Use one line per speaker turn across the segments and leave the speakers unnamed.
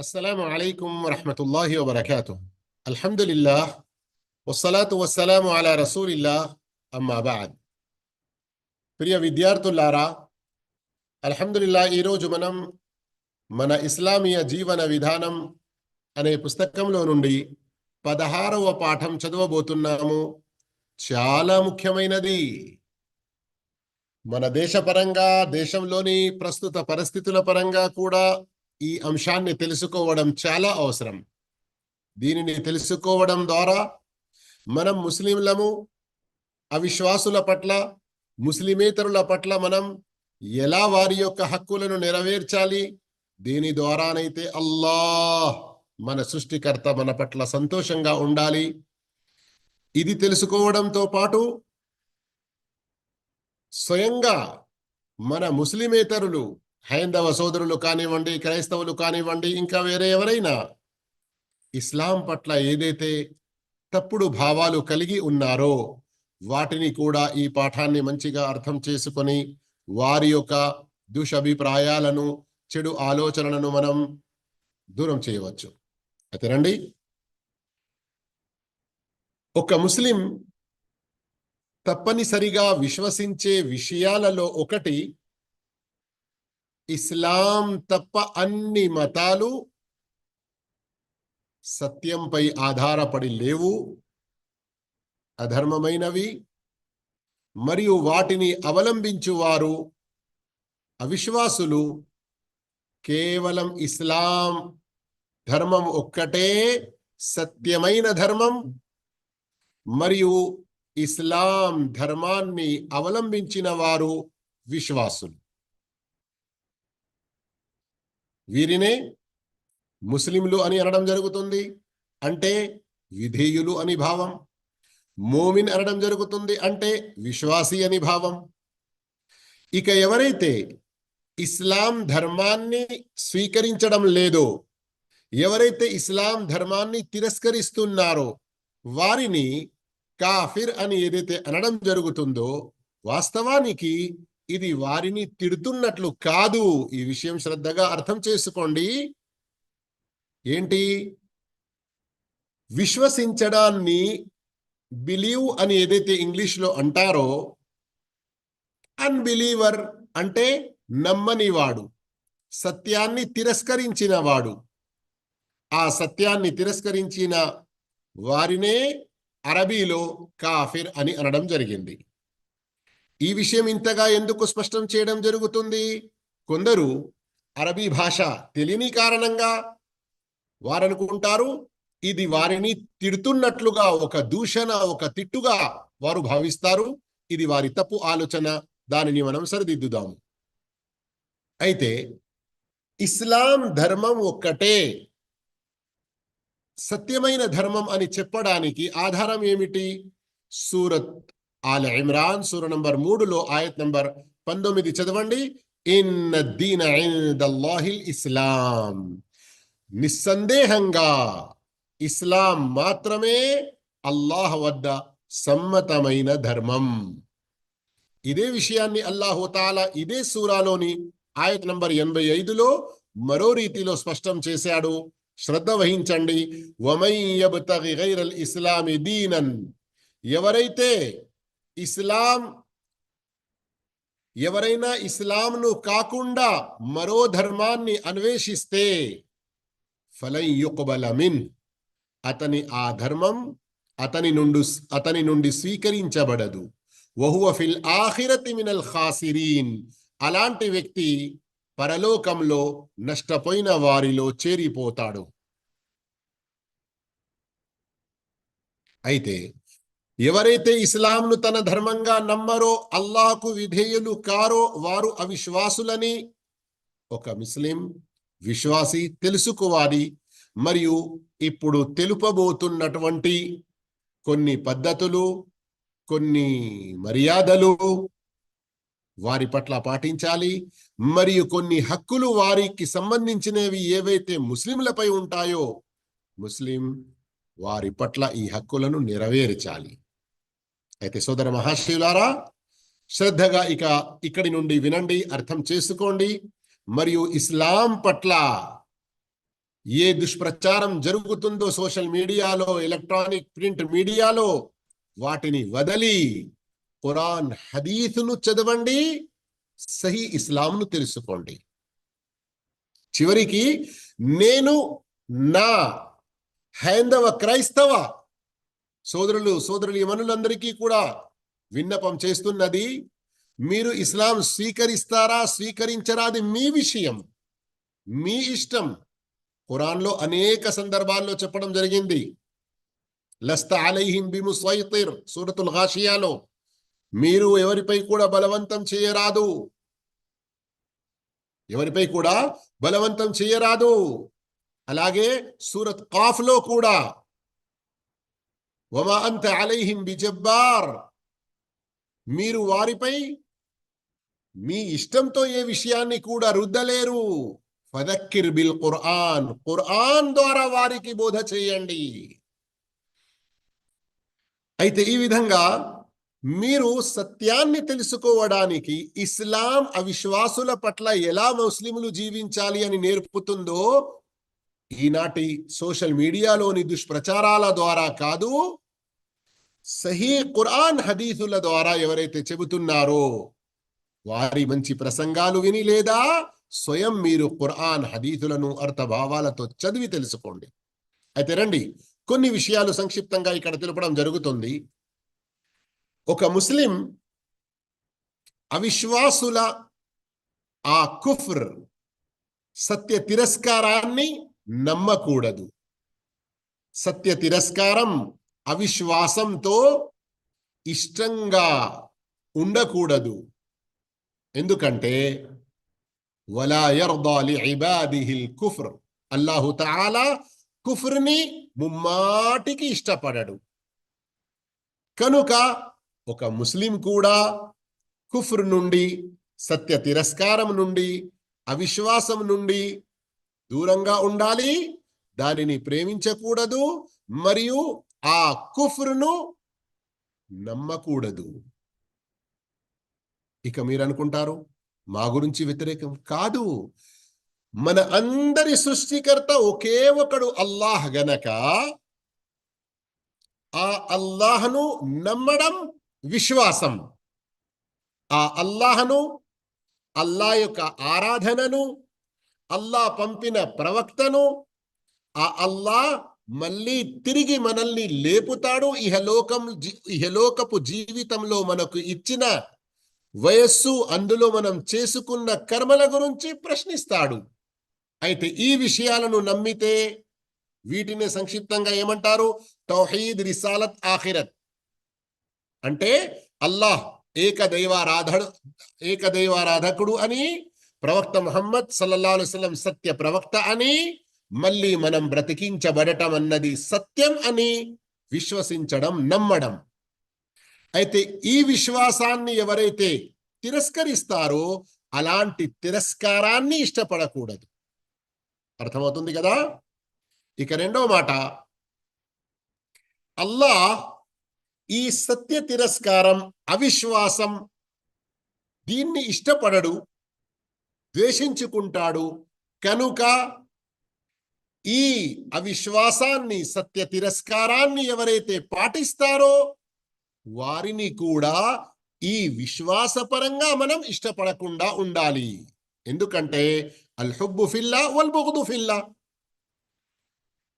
السلام عليكم ورحمة الله وبركاته الحمد لله والصلاة والسلام على رسول الله أما بعد ప్రియ విద్యార్థులారా అల్హమ్దుల్లా ఈరోజు మనం మన ఇస్లామీయ జీవన విధానం అనే పుస్తకంలో నుండి పదహారవ పాఠం చదవబోతున్నాము చాలా ముఖ్యమైనది మన దేశపరంగా దేశంలోని ప్రస్తుత పరిస్థితుల పరంగా కూడా ఈ అంశాన్ని తెలుసుకోవడం చాలా అవసరం. దీనిని తెలుసుకోవడం ద్వారా మనం ముస్లింలము అవిశ్వాసుల పట్ల ముస్లిమేతరుల పట్ల మనం ఎలా వారి యొక్క హక్కులను నెరవేర్చాలి? దీని ద్వారానైతే అల్లాహ్ మన సృష్టికర్త మన పట్ల సంతోషంగా ఉండాలి. ఇది తెలుసుకోవడంతో పాటు స్వయంగా మన ముస్లిమేతరులు హైందవ సోదరులు కానివ్వండి క్రైస్తవులు కానివ్వండి ఇంకా వేరే ఎవరైనా ఇస్లాం పట్ల ఏదైతే తప్పుడు భావాలు కలిగి ఉన్నారో వాటిని కూడా ఈ పాఠాన్ని మంచిగా అర్థం చేసుకొని వారి యొక్క దుషభిప్రాయాలను చెడు ఆలోచనలను మనం దూరం చేయవచ్చు. అయితే రండి. ఒక ముస్లిం తప్పనిసరిగా విశ్వసించే విషయాలలో ఒకటి ఇస్లాం తప్ప అన్ని మతాలు సత్యంపై ఆధారపడి లేవు అధర్మమైనవి. మరియు వాటిని అవలంబించువారు అవిశ్వాసులు. కేవలం ఇస్లాం ధర్మం ఒక్కటే సత్యమైన ధర్మం. మరియు ఇస్లాం ధర్మాన్ని అవలంబించిన వారు విశ్వాసులు. వీరినే ముస్లింలు అని అనడం జరుగుతుంది అంటే విధేయులు అని భావం. మోమిన్ అనడం జరుగుతుంది అంటే విశ్వాసి అని భావం. ఇక ఎవరైతే ఇస్లాం ధర్మాన్ని స్వీకరించడం లేదో ఎవరైతే ఇస్లాం ధర్మాన్ని తిరస్కరిస్తున్నారో వారిని కాఫిర్ అని ఏదైతే అనడం జరుగుతుందో వాస్తవానికి ఇది వారిని తిడుతున్నట్లు కాదు. ఈ విషయం శ్రద్ధగా అర్థం చేసుకోండి. ఏంటి? విశ్వసించడాన్ని బిలీవ్ అని ఏదైతే ఇంగ్లీష్లో అంటారో అన్బిలీవర్ అంటే నమ్మనివాడు సత్యాన్ని తిరస్కరించిన వాడు ఆ సత్యాన్ని తిరస్కరించిన వారినే అరబీలో కాఫిర్ అని అనడం జరిగింది. ఈ విషయం ఇంతగా ఎందుకు స్పష్టం చేయడం జరుగుతుంది? కొందరు అరబీ భాష తెలియని కారణంగా వారనుకుంటారు. ఇది వారిని తిడుతున్నట్లుగా ఒక దూషణ ఒక తిట్టుగా వారు భావిస్తారు. ఇది వారి తప్పు ఆలోచన. దానిని మనం సరిదిద్దుదాము అయితే ఇస్లాం ధర్మం ఒక్కటే. సత్యమైన ధర్మం అని చెప్పడానికి ఆధారం ఏమిటి? సూరత్ ఆల ఇమ్రాన్ సూర నంబర్ మూడులో ఆయత్ నంబర్ పంతొమ్మిది చదవండి. ఇన్న దీన ఇస్లాం. నిస్సందేహంగా ఇస్లాం మాత్రమే అల్లాహ్ వద్ద సమ్మతమైన ధర్మం. ఇదే విషయాన్ని అల్లాహు తాలా ఇదే సూరాలోని ఆయత్ నంబర్ ఎనభై ఐదులో మరో రీతిలో స్పష్టం చేశాడు. శ్రద్ధ వహించండి. ఇస్లామి దీనన్. ఎవరైతే ఇస్లాం ఎవరైనా ఇస్లాంను కాకుండా మరో ధర్మాన్ని అన్వేషిస్తే ఫలై యుక్బలమిన్ అతని ఆ ధర్మం అతని నుండి అతని నుండి స్వీకరించబడదు. వహువ ఫిల్ ఆఖిరతి మినల్ ఖాసిరీన్. అలాంటి వ్యక్తి పరలోకంలో నష్టపోయిన వారిలో చేరిపోతాడు. అయితే ఎవరైతే ఇస్లాంను తన ధర్మంగా నమ్మరో అల్లాహకు విధేయులు కారో వారు అవిశ్వాసులని ఒక ముస్లిం విశ్వాసి తెలుసుకోవాలి. మరియు ఇప్పుడు తెలుపబోతున్నటువంటి కొన్ని పద్ధతులు కొన్ని మర్యాదలు వారి పట్ల పాటించాలి. మరియు కొన్ని హక్కులు వారికి సంబంధించినవి ఏవైతే ముస్లింలపై ఉంటాయో ముస్లిం వారి పట్ల ఈ హక్కులను నెరవేర్చాలి. అయితే సోదర మహాశివులారా శ్రద్ధగా ఇక ఇక్కడి నుండి వినండి అర్థం చేసుకోండి. మరియు ఇస్లాం పట్ల ఏ దుష్ప్రచారం జరుగుతుందో సోషల్ మీడియాలో ఎలక్ట్రానిక్ ప్రింట్ మీడియాలో వాటిని వదలి ఖురాన్ హదీసును చదవండి సహీ ఇస్లాంను తెలుసుకోండి. చివరికి నేను నా హైందవ క్రైస్తవ సోదరులు సోదరులు యమనులందరికీ కూడా విన్నపం చేస్తున్నది మీరు ఇస్లాం స్వీకరిస్తారా స్వీకరించరా అది మీ విషయం. మీ ఇష్టం. ఖురాన్లో అనేక సందర్భాల్లో చెప్పడం జరిగింది. లస్త అలైహిం బిముసైతిర్ సూరతుల్ హాషియాలో మీరు ఎవరిపై కూడా బలవంతం చేయరాదు. ఎవరిపై కూడా బలవంతం చేయరాదు. అలాగే సూరత్ కాఫ్లో కూడా వమా అంత అలైహిం బిజబ్బార్. మీరు వారిపై మీ ఇష్టంతో ఏ విషయాన్ని కూడా రుద్దలేరు. ఫదక్కిర్ బిల్ ఖుర్ఆన్. ఖుర్ఆన్ ద్వారా వారికి బోధ చేయండి. అయితే ఈ విధంగా మీరు సత్యాన్ని తెలుసుకోవడానికి ఇస్లాం అవిశ్వాసుల పట్ల ఎలా ముస్లింలు జీవించాలి అని నేర్పుతుందో ఈనాటి సోషల్ మీడియాలోని దుష్ప్రచారాల ద్వారా కాదు సహీ ఖురాన్ హదీసుల ద్వారా ఎవరైతే చెబుతున్నారో వారి మంచి ప్రసంగాలు విని లేదా స్వయం మీరు ఖురాన్ హదీసులను అర్థభావాలతో చదివి తెలుసుకోండి. అయితే రండి కొన్ని విషయాలు సంక్షిప్తంగా ఇక్కడ తెలపడం జరుగుతుంది. ఒక ముస్లిం అవిశ్వాసుల ఆ కుఫ్ర్ సత్య తిరస్కారాన్ని నమ్మకూడదు. సత్య తిరస్కారం అవిశ్వాసంతో ఇష్టంగా ఉండకూడదు. ఎందుకంటే కుఫ్ర్ అల్లాహు తాలా కుఫ్ర్ని ముమ్మాటికి ఇష్టపడడు. కనుక ఒక ముస్లిం కూడా కుఫ్ర్ నుండి సత్య తిరస్కారం నుండి అవిశ్వాసం నుండి దూరంగా ఉండాలి దానిని ప్రేమించకూడదు మరియు ఆ కుఫ్రును నమ్మకూడదు. ఇక మీరు అనుకుంటారు మా గురించి వ్యతిరేకం కాదు. మన అందరి సృష్టికర్త ఒకే ఒకడు అల్లాహ్ గనక ఆ అల్లాహను నమ్మడం విశ్వాసం. ఆ అల్లాహను అల్లా యొక్క ఆరాధనను అల్లా పంపిన ప్రవక్తను ఆ అల్లా మళ్ళీ తిరిగి మనల్ని లేపుతాడు. ఇహలోకం ఇహలోకపు జీవితంలో మనకు ఇచ్చిన వయస్సు అందులో మనం చేసుకున్న కర్మల గురించి ప్రశ్నిస్తాడు. అయితే ఈ విషయాలను నమ్మితే వీటిని సంక్షిప్తంగా ఏమంటారు? తౌహీద్ రిసాలత్ ఆఖిరత్. అంటే అల్లాహ్ ఏకదైవారాధడు ఏకదైవారాధకుడు అని ప్రవక్త ముహమ్మద్ సల్లల్లాహు సత్య ప్రవక్త అని మళ్ళీ మనం బ్రతికించబడటం అన్నది సత్యం అని విశ్వసించడం నమ్మడం. అయితే ఈ విశ్వాసాన్ని ఎవరైతే తిరస్కరిస్తారో అలాంటి తిరస్కారాన్ని ఇష్టపడకూడదు. అర్థమవుతుంది కదా? ఇక రెండో మాట. అల్లా ఈ సత్య తిరస్కారం అవిశ్వాసం దీన్ని ఇష్టపడడు ద్వేషించుకుంటాడు. కనుక ఈ అవిశ్వాసాన్ని సత్య తిరస్కారాన్ని ఎవరైతే పాటిస్తారో వారిని కూడా ఈ విశ్వాసపరంగా మనం ఇష్టపడకుండా ఉండాలి. ఎందుకంటే అల్హుబ్బు ఫిల్లా వల్బుగ్దు ఫిల్లా.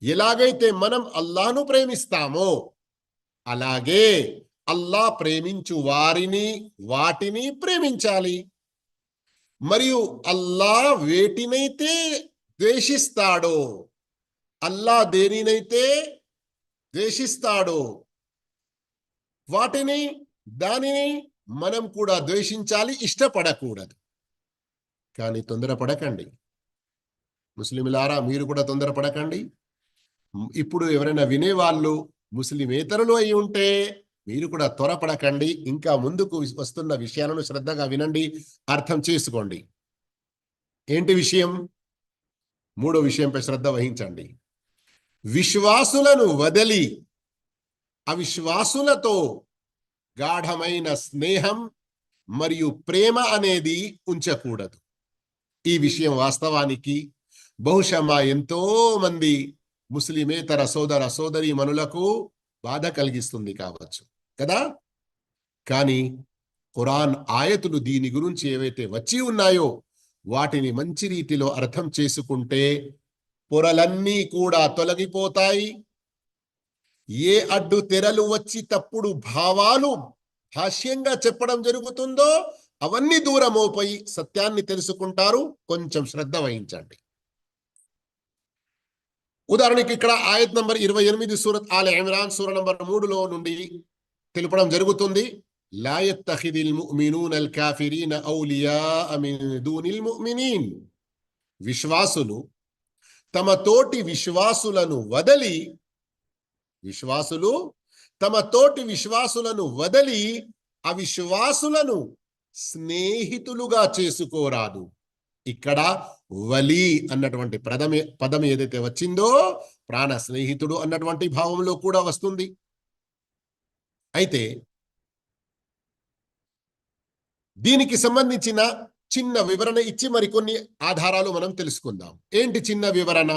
ఎలాగైతే మనం అల్లాను ప్రేమిస్తామో అలాగే అల్లా ప్రేమించు వారిని వాటిని ప్రేమించాలి. మరియు అల్లా వేటినైతే ద్వేషిస్తాడో అల్లా దేనినైతే ద్వేషిస్తాడో వాటిని దానిని మనం కూడా ద్వేషించాలి ఇష్టపడకూడదు. కానీ తొందరపడకండి. ముస్లింలారా మీరు కూడా తొందరపడకండి. ఇప్పుడు ఎవరైనా వినేవాళ్ళు ముస్లిమేతరులు అయి ఉంటే మీరు కూడా త్వరపడకండి. ఇంకా ముందుకు వస్తున్న విషయాలను శ్రద్ధగా వినండి అర్థం చేసుకోండి. ఏంటి విషయం? మూడో విషయంపై శ్రద్ధ వహించండి. విశ్వాసులను వదిలి అవిశ్వాసులతో గాఢమైన స్నేహం మరియు ప్రేమ అనేది ఉంచకూడదు. ఈ విషయం వాస్తవానికి బహుశా మా ఎంతో మంది ముస్లిమేతర సోదర సోదరి మనులకు బాధ కలిగిస్తుంది కావచ్చు కదా? కానీ ఖురాన్ ఆయతులు దీని గురించి ఏవైతే వచ్చి ఉన్నాయో వాటిని మంచి రీతిలో అర్థం చేసుకుంటే పొరలన్నీ కూడా తొలగిపోతాయి. ఏ అడ్డు తెరలు వచ్చి తప్పుడు భావాలు భాష్యంగా చెప్పడం జరుగుతుందో అవన్నీ దూరమోపోయి సత్యాన్ని తెలుసుకుంటారు. కొంచెం శ్రద్ధ వహించండి. ఉదాహరణకి ఇక్కడ ఆయత్ నంబర్ ఇరవై ఎనిమిది సూరత్ ఆల్ ఇమ్రాన్ సూర నంబర్ మూడులో నుండి తెలుపడం జరుగుతుంది. లా యత్తఖిదిల్ ముഅ్మినూన అల్ కాఫిరీన ఔలియాఅ మిన్ దూనిల్ విశ్వాసులు తమ తోటి విశ్వాసులను వదలి విశ్వాసులు తమ తోటి విశ్వాసులను వదలి అవిశ్వాసులను స్నేహితులుగా చేసుకోరాదు. ఇక్కడ వలి అన్నటువంటి పదం పదం ఏదైతే వచ్చిందో ప్రాణ స్నేహితుడు అన్నటువంటి భావంలో కూడా వస్తుంది. అయితే దీనికి సంబంధించిన చిన్న వివరణ ఇచ్చి మరికొన్ని ఆధారాలు మనం తెలుసుకుందాం. ఏంటి చిన్న వివరణ?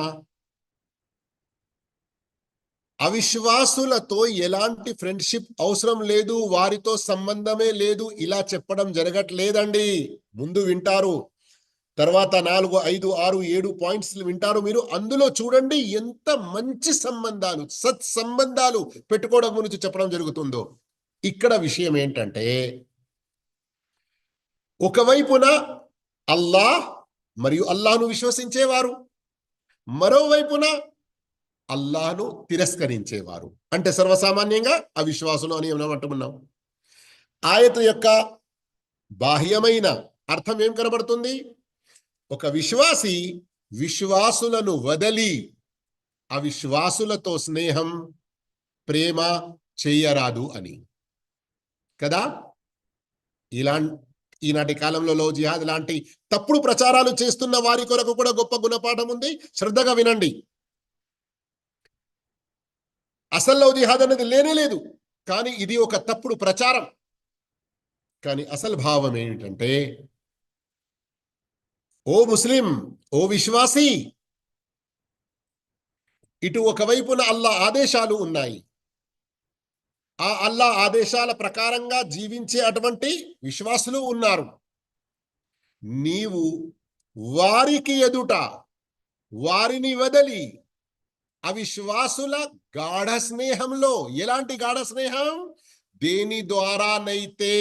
అవిశ్వాసులతో ఎలాంటి ఫ్రెండ్షిప్ అవసరం లేదు వారితో సంబంధమే లేదు ఇలా చెప్పడం జరగట్లేదండి. ముందు వింటారు. తర్వాత నాలుగు ఐదు ఆరు ఏడు పాయింట్స్ వింటారు మీరు. అందులో చూడండి ఎంత మంచి సంబంధాలు సత్ సంబంధాలు పెట్టుకోవడం గురించి చెప్పడం జరుగుతుందో. ఇక్కడ విషయం ఏంటంటే ఒకవైపున అల్లాహ్ మరియు అల్లాహ్ను విశ్వసించేవారు మరోవైపున అల్లాహ్ను తిరస్కరించేవారు. అంటే సర్వసామాన్యంగా అవిశ్వాసులు అని మనం అంటున్నాం? ఆయత యొక్క బాహ్యమైన అర్థం ఏం కనబడుతుంది? ఒక విశ్వాసి విశ్వాసులను వదలి అవిశ్వాసులతో స్నేహం ప్రేమ చేయరాదు అని. కదా? ఇలా ఈనాటి కాలంలో లో జిహాద్ లాంటి తప్పుడు ప్రచారాలు చేస్తున్న వారి కొరకు కూడా గొప్ప గుణపాఠం ఉంది. శ్రద్ధగా వినండి. అసలు లో జిహాద్ అనేది లేనే లేదు. కానీ ఇది ఒక తప్పుడు ప్రచారం. కానీ అసలు భావం ఏమిటంటే ఓ ముస్లిం ఓ విశ్వాసి ఇటు ఒకవైపున అల్లా ఆదేశాలు ఉన్నాయి. ఆ అల్లా ఆదేశాల ప్రకారంగా జీవించే అటువంటి విశ్వాసులు ఉన్నారు. నీవు వారికి ఎదుట వారిని వదలి అవిశ్వాసుల గాఢ స్నేహంలో ఎలాంటి గాఢ స్నేహం? దేని ద్వారానైతే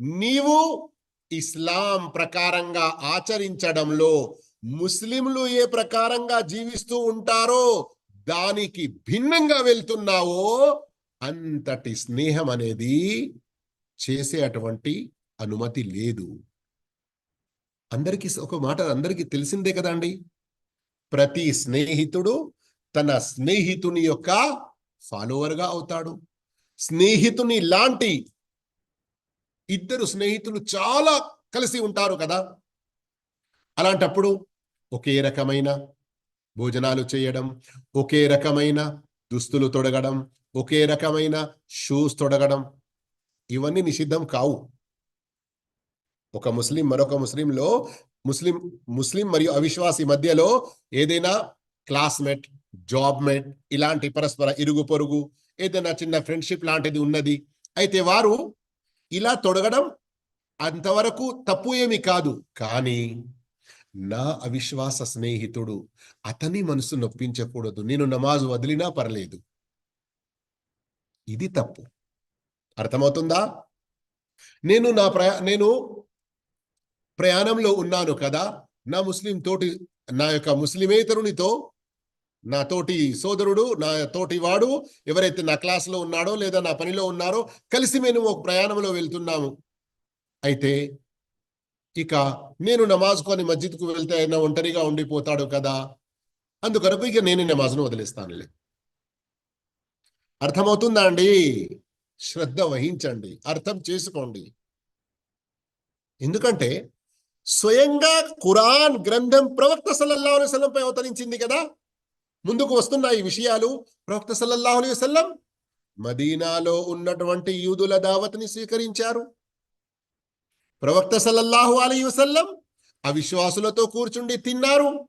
నీవు ఇస్లాం ప్రకారంగా ఆచరించడంలో ముస్లింలు ఏ ప్రకారంగా జీవిస్తూ ఉంటారో దానికి భిన్నంగా వెళ్తున్నావో అంతటి స్నేహం అనేది చేసే అటువంటి అనుమతి లేదు. అందరికీ ఒక మాట అందరికీ తెలిసిందే కదండి. ప్రతి స్నేహితుడు తన స్నేహితుని యొక్క ఫాలోవర్గా అవుతాడు. స్నేహితుని లాంటి ఇద్దరు స్నేహితులు చాలా కలిసి ఉంటారు కదా. అలాంటప్పుడు ఒకే రకమైన భోజనాలు చేయడం ఒకే రకమైన దుస్తులు తొడగడం ఒకే రకమైన షూస్ తొడగడం ఇవన్నీ నిషిద్ధం కావు. ఒక ముస్లిం మరొక ముస్లింలో ముస్లిం ముస్లిం మరియు అవిశ్వాసి మధ్యలో ఏదైనా క్లాస్మేట్ జాబ్ మేట్ ఇలాంటి పరస్పర ఇరుగు పొరుగు ఏదైనా చిన్న ఫ్రెండ్షిప్ లాంటిది ఉన్నది అయితే వారు ఇలా తొడగడం అంతవరకు తప్పు ఏమి కాదు. కానీ నా అవిశ్వాస స్నేహితుడు అతని మనసు నొప్పించకూడదు. నేను నమాజు వదిలినా పర్లేదు. ఇది తప్పు. అర్థమవుతుందా? నేను నా ప్రయా నేను ప్రయాణంలో ఉన్నాను కదా నా ముస్లిం తోటి నా యొక్క ముస్లిమేతరునితో నా తోటి సోదరుడు నా తోటి వాడు ఎవరైతే నా క్లాస్లో ఉన్నాడో లేదా నా పనిలో ఉన్నారో కలిసి మేము ఒక ప్రయాణంలో వెళ్తున్నాము. అయితే ఇక నేను నమాజ్కొని మస్జిద్కు వెళ్తే ఆయన ఒంటరిగా ఉండిపోతాడు కదా అందుకొరకు ఇక నేను నమాజ్ను వదిలేస్తానులే. అర్థమవుతుందా అండి శ్రద్ధ వహించండి. అర్థం చేసుకోండి. ఎందుకంటే స్వయంగా ఖురాన్ గ్రంథం ప్రవక్త సల్లల్లా అలైవల్లంపై అవతరించింది కదా? ముందుకు వస్తున్న ఈ విషయాలు ప్రవక్త సల్లల్లాహు అలైవల్లం మదీనాలో ఉన్నటువంటి యూదుల దావత్ని స్వీకరించారు. ప్రవక్త సల్లల్లాహు అలీ వసల్లం అవిశ్వాసులతో కూర్చుండి తిన్నారు.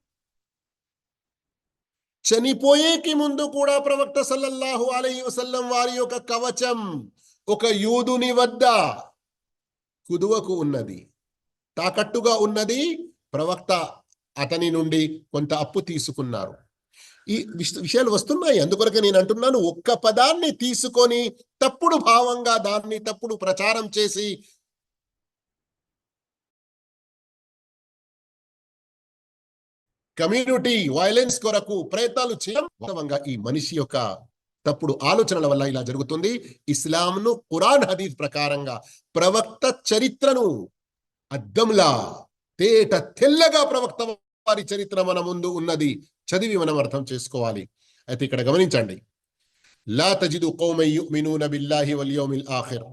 చనిపోయేకి ముందు కూడా ప్రవక్త సల్లల్లాహు అలహి వసల్లం వారి యొక్క కవచం ఒక యూదుని వద్ద కుదువకు ఉన్నది. తాకట్టుగా ఉన్నది ప్రవక్త అతని నుండి కొంత అప్పు తీసుకున్నారు. ఈ విషయాలు వస్తున్నాయి. అందుకొరకే నేను అంటున్నాను ఒక్క పదాన్ని తీసుకొని తప్పుడు భావంగా దాన్ని తప్పుడు ప్రచారం చేసి కమ్యూనిటీ వైలెన్స్ కొరకు ప్రయత్నాలు చేయడం వాస్తవంగా ఈ మనిషి యొక్క తప్పుడు ఆలోచనల వల్ల ఇలా జరుగుతుంది. ఇస్లాంను ఖురాన్ హదీద్ ప్రకారంగా ప్రవక్త చరిత్రను అద్దంలా తేట తెల్లగా ప్రవక్త వారి చరిత్ర మన ముందు ఉన్నది. చదివి మనం అర్థం చేసుకోవాలి. అయితే ఇక్కడ గమనించండి. లా తజిదు కౌమై యుమినూన బిల్లాహి వల్యోమిల్ ఆఖిర్.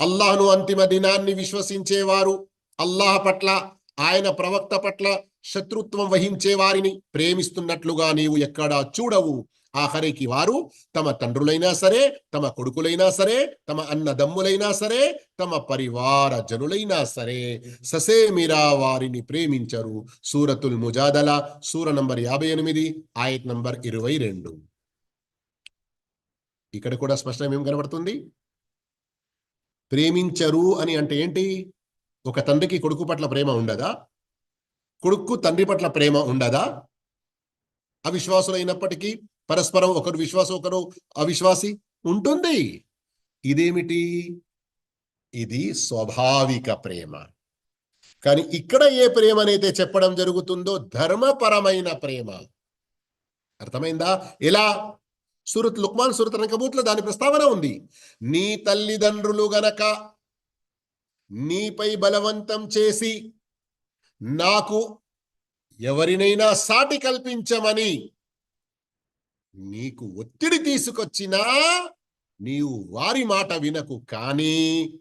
అల్లాహ్ను అంతిమ దినాన్ని విశ్వసించేవారు. అల్లాహ్ పట్ల ఆయన ప్రవక్త పట్ల శత్రుత్వం వహించే వారిని ప్రేమిస్తున్నట్లుగా నీవు ఎక్కడా చూడవు. ఆఖరికి వారు తమ తండ్రులైనా సరే తమ కొడుకులైనా సరే తమ అన్నదమ్ములైనా సరే తమ పరివార జనులైనా సరే ససేమిరా వారిని ప్రేమించరు. సూరతుల్ ముజాదల సూర నంబర్ యాభై ఎనిమిది ఆయత్ నంబర్ ఇరవై రెండు. ఇక్కడ కూడా స్పష్టంగా ఏం కనబడుతుంది? ప్రేమించరు అని అంటే ఏంటి? ఒక తండ్రికి కొడుకు పట్ల ప్రేమ ఉండదా? కొడుకు తండ్రి పట్ల ప్రేమ ఉండదా? అవిశ్వాసులైనప్పటికీ పరస్పరం ఒకరు విశ్వాసం ఒకరు అవిశ్వాసి ఉంటుంది. ఇదేమిటి? ఇది స్వాభావిక ప్రేమ. కానీ ఇక్కడ ఏ ప్రేమనైతే చెప్పడం జరుగుతుందో ధర్మపరమైన ప్రేమ. అర్థమైందా? ఎలా? సూరత్ లుక్మాన్ సూరత్ రంకబూట్లో దాని ప్రస్తావన ఉంది. నీ తల్లిదండ్రులు గనక నీపై బలవంతం చేసి నాకు ఎవరినైనా సాటి కల్పించమని నీకు ఒత్తిడి తీసుకొచ్చినా నీవు వారి మాట వినకు కానీ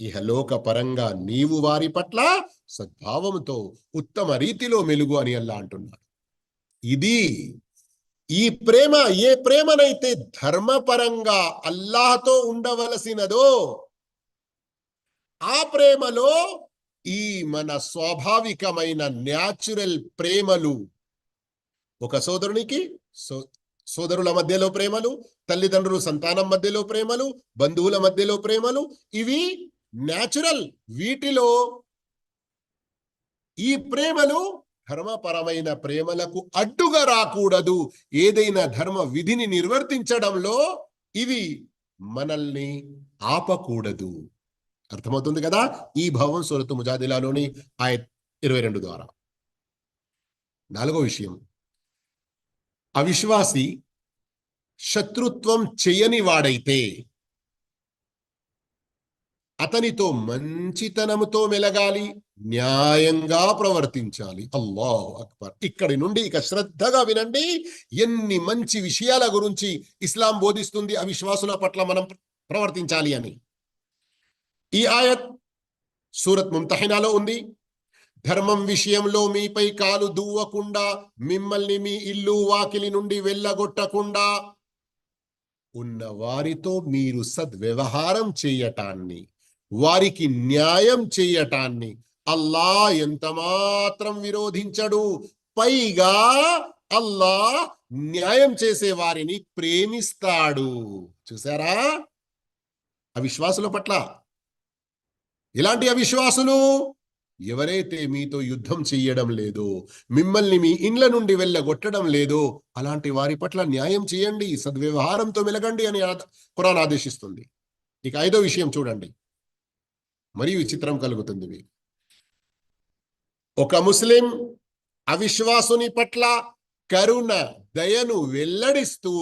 ఇహలోక పరంగా నీవు వారి పట్ల సద్భావంతో ఉత్తమ రీతిలో మెలుగు అని అల్లా అంటున్నాడు. ఇది ఈ ప్రేమ ఏ ప్రేమనైతే ధర్మపరంగా అల్లాహతో ఉండవలసినదో ఆ ప్రేమలో ఈ మన స్వాభావికమైన న్యాచురల్ ప్రేమలు. ఒక సోదరునికి సో సోదరుల మధ్యలో ప్రేమలు తల్లిదండ్రులు సంతానం మధ్యలో ప్రేమలు బంధువుల మధ్యలో ప్రేమలు ఇవి న్యాచురల్ వీటిలో ఈ ప్రేమలు ధర్మపరమైన ప్రేమలకు అడ్డుగా రాకూడదు. ఏదైనా ధర్మ విధిని నిర్వర్తించడంలో ఇవి మనల్ని ఆపకూడదు. అర్థమవుతుంది కదా? ఈ భావం సూరత్ ముజాదిలాలోని ఆ ఇరవై రెండు ద్వారా. నాలుగో విషయం. అవిశ్వాసి శత్రుత్వం చేయని వాడైతే అతనితో మంచితనముతో మెలగాలి న్యాయంగా ప్రవర్తించాలి. అల్లాహు అక్బర్. ఇక్కడి నుండి ఇక శ్రద్ధగా వినండి. ఎన్ని మంచి విషయాల గురించి ఇస్లాం బోధిస్తుంది అవిశ్వాసుల పట్ల మనం ప్రవర్తించాలి అని. ఈ ఆయత్ సూరత్ ముంతహినాలో ఉంది. ధర్మం విషయంలో మీపై కాలు దువ్వకుండా మిమ్మల్ని మీ ఇల్లు వాకిలి నుండి వెళ్ళగొట్టకుండా ఉన్న వారితో మీరు సద్వ్యవహారం చేయటాన్ని వారికి న్యాయం చేయటాన్ని అల్లా ఎంత మాత్రం విరోధించడు. పైగా అల్లా న్యాయం చేసే వారిని ప్రేమిస్తాడు. చూసారా? అవిశ్వాసుల పట్ల ఇలాంటి అవిశ్వాసులు ఎవరైతే మీతో యుద్ధం చెయ్యడం లేదో మిమ్మల్ని మీ ఇండ్ల నుండి వెళ్ళగొట్టడం లేదో అలాంటి వారి పట్ల న్యాయం చేయండి సద్వ్యవహారంతో మెలగండి అని ఖురాన్ ఆదేశిస్తుంది. ఇక ఐదో విషయం చూడండి. మరియు విచిత్రం కలుగుతుంది మీకు. ఒక ముస్లిం అవిశ్వాసుని పట్ల కరుణ దయను వెల్లడిస్తూ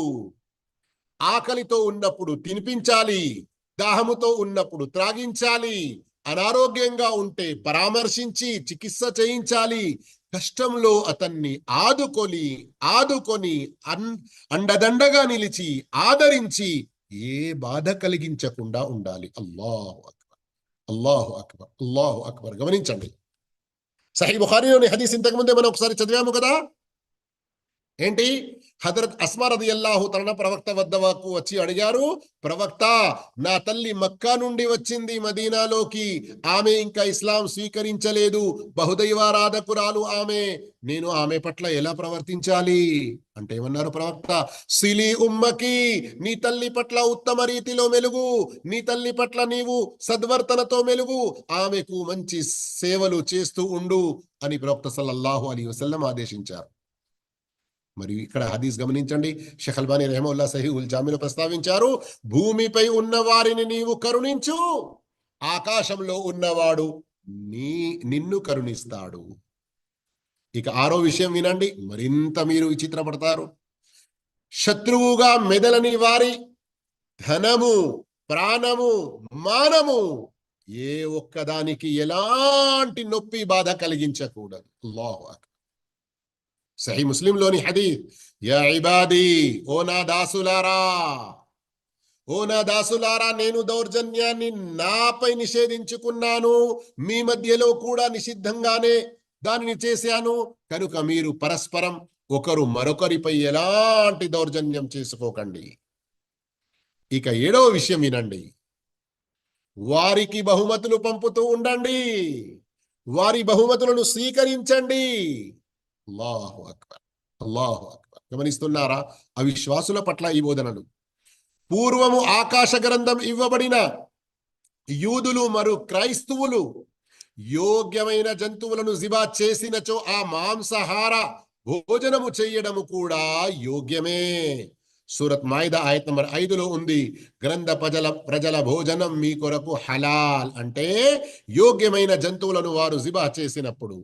ఆకలితో ఉన్నప్పుడు తినిపించాలి దాహముతో ఉన్నప్పుడు త్రాగించాలి అనారోగ్యంగా ఉంటే పరామర్శించి చికిత్స చేయించాలి. కష్టంలో అతన్ని ఆదుకొని ఆదుకొని అన్ అండదండగా నిలిచి ఆదరించి ఏ బాధ కలిగించకుండా ఉండాలి. అల్లాహు అక్బర్. అల్లాహు అక్బర్. అల్లాహు అక్బర్. గమనించండి. సహీ బుఖారీలోని హదీస్ ఇంతకు ముందే మనం ఒకసారి చదివాము కదా? ఏంటి? హజరత్ అస్మరది అల్లాహు తన ప్రవక్త వద్ద వాకు వచ్చి అడిగారు ప్రవక్త నా తల్లి మక్కా నుండి వచ్చింది మదీనాలోకి. ఆమె ఇంకా ఇస్లాం స్వీకరించలేదు. బహుదైవారాధకురాలు ఆమె. నేను ఆమె పట్ల ఎలా ప్రవర్తించాలి? అంటే ఏమన్నారు ప్రవక్త? సిలి ఉమ్మకి నీ తల్లి పట్ల ఉత్తమ రీతిలో మెలుగు నీ తల్లి పట్ల నీవు సద్వర్తనతో మెలుగు ఆమెకు మంచి సేవలు చేస్తూ ఉండు అని ప్రవక్త సల్లల్లాహు అలీ వసల్లం ఆదేశించారు. మరియు ఇక్కడ హదీస్ గమనించండి. షెఖల్బానీ రెహమౌల్లా సహీ ఉల్ జామిలో ప్రస్తావించారు భూమిపై ఉన్న వారిని నీవు కరుణించు ఆకాశంలో ఉన్నవాడు నీ నిన్ను కరుణిస్తాడు. ఇక ఆరో విషయం వినండి మరింత మీరు విచిత్రపడతారు. శత్రువుగా మెదలని వారి ధనము ప్రాణము మానము ఏ ఒక్కదానికి ఎలాంటి నొప్పి బాధ కలిగించకూడదు. అల్లాహు అక్బర్. సహీ ముస్లింలోని హదీత్ యా ఇబాది ఓ నా దాసులారా ఓ నా దాసులారా నేను దౌర్జన్యాన్ని నాపై నిషేధించుకున్నాను. మీ మధ్యలో కూడా నిషిద్ధంగానే దానిని చేశాను. కనుక మీరు పరస్పరం ఒకరు మరొకరిపై ఎలాంటి దౌర్జన్యం చేసుకోకండి. ఇక ఏడవ విషయం వినండి. వారికి బహుమతులు పంపుతూ ఉండండి. వారి బహుమతులను స్వీకరించండి. అల్లాహు అక్బర్ అల్లాహు అక్బర్. గమనిస్తున్నారా? అవిశ్వాసుల పట్ల ఈ బోధనలు. పూర్వము ఆకాశ గ్రంథం ఇవ్వబడిన యూదులు మరియు క్రైస్తవులు యోగ్యమైన జంతువులను జిబా చేసినచో ఆ మాంసాహార భోజనము చేయడము కూడా యోగ్యమే. సూరత్ మాయిద ఆయత నంబర్ ఐదులో ఉంది. గ్రంథ ప్రజల ప్రజల భోజనం మీ కొరకు హలాల్ అంటే యోగ్యమైన జంతువులను వారు జిబా చేసినప్పుడు.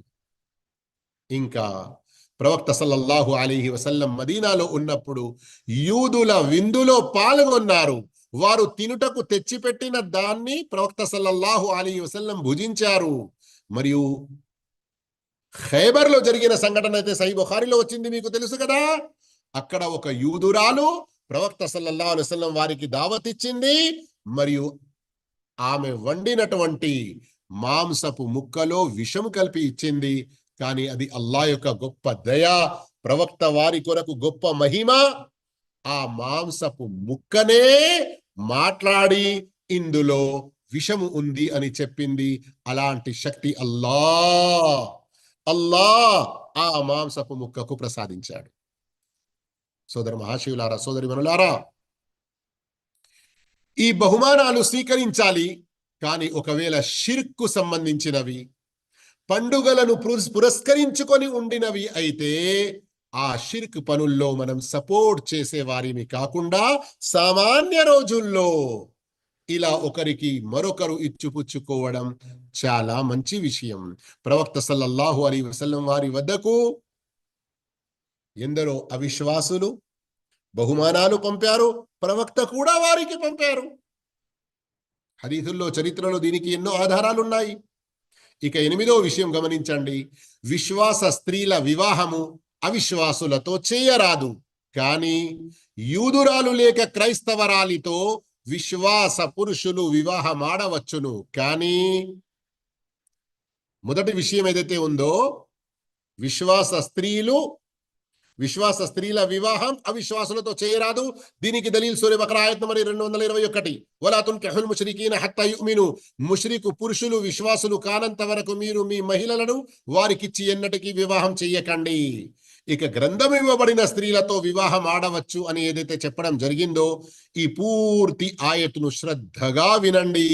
ఇంకా ప్రవక్త సల్లల్లాహు అలీహి వసల్లం మదీనాలో ఉన్నప్పుడు యూదుల విందులో పాల్గొన్నారు. వారు తినుటకు తెచ్చిపెట్టిన దాన్ని ప్రవక్త సల్లల్లాహు అలీ వసల్లం భుజించారు. మరియు ఖైబర్లో జరిగిన సంఘటన అయితే సహీ బుఖారిలో వచ్చింది మీకు తెలుసు కదా? అక్కడ ఒక యూదురాలు ప్రవక్త సల్లల్లాహు అలైహి వసల్లం వారికి దావత్ ఇచ్చింది. మరియు ఆమె వండినటువంటి మాంసపు ముక్కలో విషం కలిపి ఇచ్చింది. కానీ అది అల్లా యొక్క గొప్ప దయ ప్రవక్త వారి కొరకు గొప్ప మహిమ. ఆ మాంసపు ముక్కనే మాట్లాడి ఇందులో విషము ఉంది అని చెప్పింది అలాంటి శక్తి అల్లా. అల్లా ఆ మాంసపు ముక్కకు ప్రసాదించాడు. సోదరి మహాశివులారా సోదరి మనులారా ఈ బహుమానాలు స్వీకరించాలి కానీ ఒకవేళ షిర్కు సంబంధించినవి పండుగలను పురస్కరించుకొని ఉండినవి అయితే ఆ షిర్క్ పనుల్లో మనం సపోర్ట్ చేసే వారిని కాకుండా సామాన్య రోజుల్లో ఇలా ఒకరికి మరొకరు ఇచ్చిపుచ్చుకోవడం చాలా మంచి విషయం. ప్రవక్త సల్లల్లాహు అలీ వసల్లం వారి వద్దకు ఎందరో అవిశ్వాసులు బహుమానాలు పంపారు ప్రవక్త కూడా వారికి పంపారు. హరీతుల్లో చరిత్రలో దీనికి ఎన్నో ఆధారాలు ఉన్నాయి ఇక ఎనిమిదో విషయం గమనించండి. విశ్వాస స్త్రీల వివాహము అవిశ్వాసులతో చేయరాదు. కానీ యూదురాలు లేక క్రైస్తవరాలితో విశ్వాస పురుషులు వివాహమాడవచ్చును. కానీ మొదటి విషయం ఏదైతే ఉందో విశ్వాస స్త్రీలు విశ్వాస స్త్రీల వివాహం అవిశ్వాసులతో చేయరాదు. దీనికి దలీల్ సూర్య బకర మరి రెండు వందల ఇరవై ఒకటి. వలాతున్ కెహుల్ ముషరికీన హత్త యుమిను. ముష్రికు పురుషులు విశ్వాసులు కానంత వరకు మీరు మీ మహిళలను వారికిచ్చి ఎన్నటికీ వివాహం చెయ్యకండి. ఇక గ్రంథం ఇవ్వబడిన స్త్రీలతో వివాహం ఆడవచ్చు అని ఏదైతే చెప్పడం జరిగిందో ఈ పూర్తి ఆయతును శ్రద్ధగా వినండి.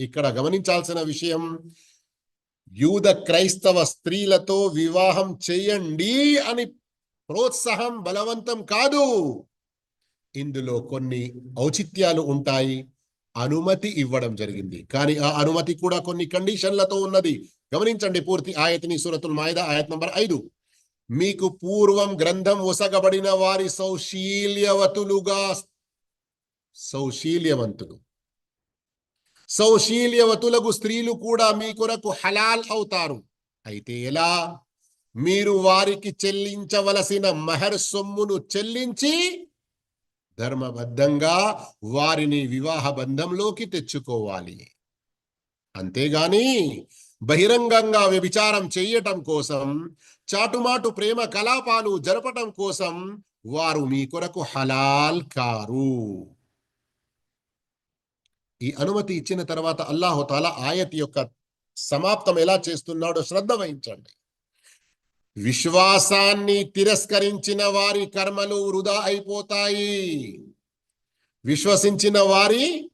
ఇక్కడ గమనించాల్సిన విషయం యూద క్రైస్తవ స్త్రీలతో వివాహం చేయండి అని ప్రోత్సాహం బలవంతం కాదు. ఇందులో కొన్ని ఔచిత్యాలు ఉంటాయి. అనుమతి ఇవ్వడం జరిగింది. కానీ ఆ అనుమతి కూడా కొన్ని కండిషన్లతో ఉన్నది. గమనించండి పూర్తి ఆయతిని సూరతుల్ మాయిదా ఆయత్ నంబర్ ఐదు. మీకు పూర్వం గ్రంథం ఒసగబడిన వారి సౌశీల్యవతులుగా సౌశీల్యవంతులు. సౌశీల్యవతులకు స్త్రీలు కూడా మీ కొరకు హలాల్ అవుతారు. అయితే ఎలా? మీరు వారికి చెల్లించవలసిన మహర్ సొమ్మును చెల్లించి ధర్మబద్ధంగా వారిని వివాహ బంధంలోకి తెచ్చుకోవాలి. అంతేగాని బహిరంగంగా వ్యభిచారం చేయటం కోసం చాటుమాటు ప్రేమ కలాపాలు జరపటం కోసం వారు మీ కొరకు హలాల్ కారు. ఈ అనుమతి ఇచ్చిన తర్వాత అల్లాహుతాల ఆయత్ యొక్క సమాప్తం ఎలా చేస్తున్నాడో శ్రద్ధ వహించండి. విశ్వాసాన్ని తిరస్కరించిన వారి కర్మలు వృధా అయిపోతాయి. విశ్వసించిన వారి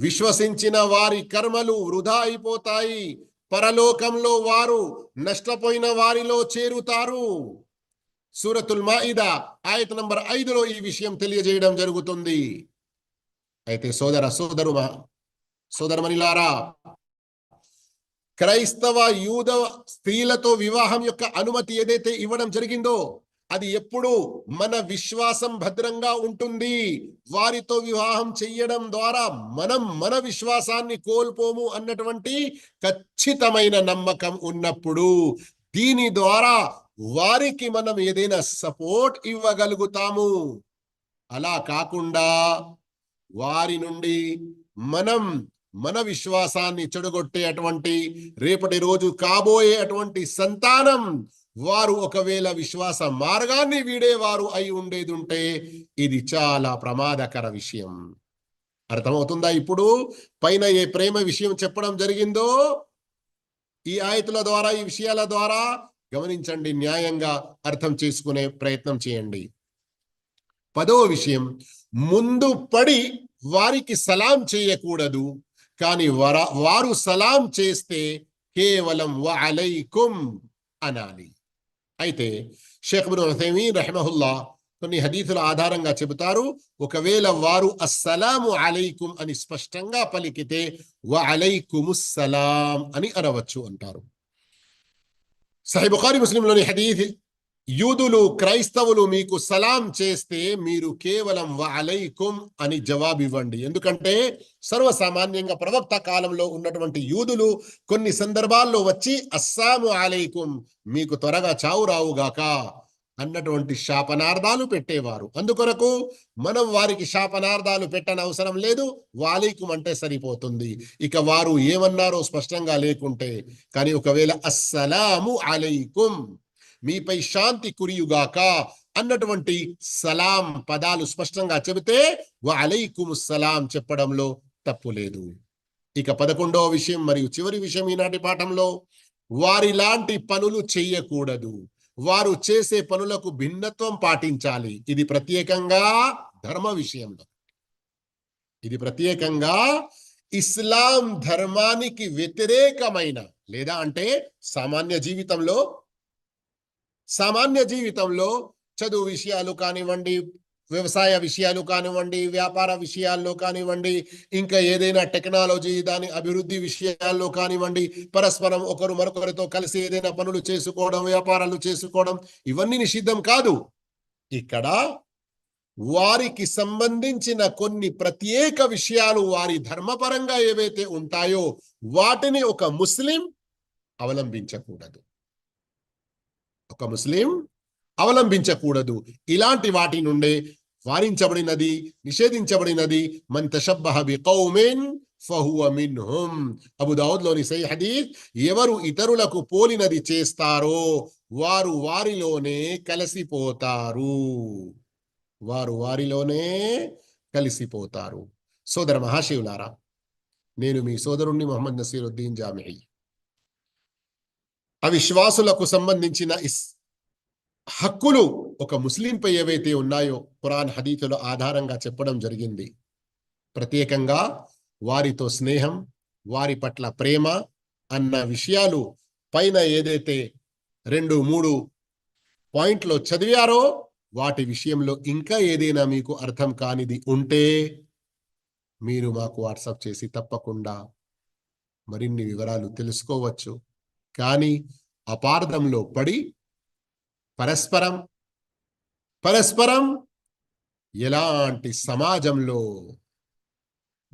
విశ్వసించిన వారి కర్మలు వృధా అయిపోతాయి. పరలోకంలో వారు నష్టపోయిన వారిలో చేరుతారు. సూరతుల్ మాయిదా ఆయత నంబర్ ఐదులో ఈ విషయం తెలియజేయడం జరుగుతుంది. అయితే సోదర సోదరు సోదరమణిలారా క్రైస్తవ యూద స్త్రీలతో వివాహం యొక్క అనుమతి ఏదైతే ఇవ్వడం జరిగిందో అది ఎప్పుడు మన విశ్వాసం భద్రంగా ఉంటుంది. వారితో వివాహం చెయ్యడం ద్వారా మనం మన విశ్వాసాన్ని కోల్పోము అన్నటువంటి ఖచ్చితమైన నమ్మకం ఉన్నప్పుడు దీని ద్వారా వారికి మనం ఏదైనా సపోర్ట్ ఇవ్వగలుగుతాము. అలా కాకుండా వారి నుండి మనం మన విశ్వాసాన్ని చెడగొట్టే అటువంటి రేపటి రోజు కాబోయే అటువంటి సంతానం వారు ఒకవేళ విశ్వాస మార్గాన్ని వీడేవారు అయి ఉండేది ఉంటే ఇది చాలా ప్రమాదకర విషయం. అర్థమవుతుందా ఇప్పుడు? పైన ఏ ప్రేమ విషయం చెప్పడం జరిగిందో? ఈ ఆయతుల ద్వారా ఈ విషయాల ద్వారా గమనించండి న్యాయంగా అర్థం చేసుకునే ప్రయత్నం చేయండి. పదవ విషయం ముందు పడి వారికి సలాం చేయకూడదు. కానీ వర వారు సలాం చేస్తే కేవలం వలైకుం అనాలి. అయితే షేఖ్ బిన్ రహమహుల్లా కొన్ని హదీతుల ఆధారంగా చెబుతారు ఒకవేళ వారు అస్సలాము అలైకుం అని స్పష్టంగా పలికితే వ అలైకుముస్సలాం అని అనవచ్చు అంటారు. సహిబుఖారి ముస్లింలోని హదీత్ యూదులు క్రైస్తవులు మీకు సలాం చేస్తే మీరు కేవలం అలైకుం అని జవాబు ఇవ్వండి ఎందుకంటే సర్వసామాన్యంగా ప్రవక్త కాలంలో ఉన్నటువంటి యూదులు కొన్ని సందర్భాల్లో వచ్చి అస్సాము అలైకుం మీకు త్వరగా చావు రావుగాక అన్నటువంటి శాపనార్థాలు పెట్టేవారు. అందుకొరకు మనం వారికి శాపనార్థాలు పెట్టనవసరం లేదు. వాలీకుం అంటే సరిపోతుంది. ఇక వారు ఏమన్నారో స్పష్టంగా లేకుంటే కానీ ఒకవేళ అస్సలాము అలైకుం మీపై శాంతి కురియుగాక అన్నటువంటి సలాం పదాలు స్పష్టంగా చెబితే వలైకుం సలాం చెప్పడంలో తప్పు లేదు. ఇక పదకొండవ విషయం మరియు చివరి విషయం ఈనాటి పాఠంలో వారి లాంటి పనులు చెయ్యకూడదు వారు చేసే పనులకు భిన్నత్వం పాటించాలి. ఇది ప్రత్యేకంగా ధర్మ విషయంలో. ఇది ప్రత్యేకంగా ఇస్లాం ధర్మానికి వ్యతిరేకమైన లేదా అంటే సామాన్య జీవితంలో సామాన్య జీవితంలో చదువు విషయాలు కానివ్వండి వ్యవసాయ విషయాలు కానివ్వండి వ్యాపార విషయాల్లో కానివ్వండి ఇంకా ఏదైనా టెక్నాలజీ దాని అభివృద్ధి విషయాల్లో కానివ్వండి పరస్పరం ఒకరు మరొకరితో కలిసి ఏదైనా పనులు చేసుకోవడం వ్యాపారాలు చేసుకోవడం ఇవన్నీ నిషిద్ధం కాదు. ఇక్కడ వారికి సంబంధించిన కొన్ని ప్రత్యేక విషయాలు వారి ధర్మపరంగా ఏవైతే ఉంటాయో వాటిని ఒక ముస్లిం అవలంబించకూడదు. ఒక ముస్లిం అవలంబించకూడదు. ఇలాంటి వాటి నుండే వారించబడినది నిషేధించబడినది మన్ తషబ్బహ బికౌమిన్ ఫహువ మిన్హుం. అబుదావుద్లోని సై హదీస్ ఎవరు ఇతరులకు పోలినది చేస్తారో వారు వారిలోనే కలిసిపోతారు. వారు వారిలోనే కలిసిపోతారు. సోదర మహాశివులారా నేను మీ సోదరుణ్ణి మొహమ్మద్ నసీరుద్దీన్ జామియీ. అవిశ్వాసులకు సంబంధించిన ఇస్ హక్కులు ఒక ముస్లింపై ఏవైతే ఉన్నాయో ఖురాన్ హదీతుల ఆధారంగా చెప్పడం జరిగింది. ప్రత్యేకంగా వారితో స్నేహం వారి పట్ల ప్రేమ అన్న విషయాలు పైన ఏదైతే రెండు మూడు పాయింట్లో చదివారో వాటి విషయంలో ఇంకా ఏదైనా మీకు అర్థం కానిది ఉంటే మీరు మాకు వాట్సాప్ చేసి తప్పకుండా మరిన్ని వివరాలు తెలుసుకోవచ్చు. కానీ అపార్థంలో పడి పరస్పరం పరస్పరం ఎలాంటి సమాజంలో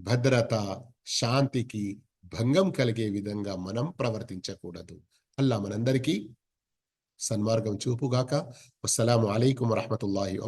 భద్రత శాంతికి భంగం కలిగే విధంగా మనం ప్రవర్తించకూడదు. అల్లా మనందరికీ సన్మార్గం చూపుగాక. అస్సలం అయికం వరహమతుల్లాహి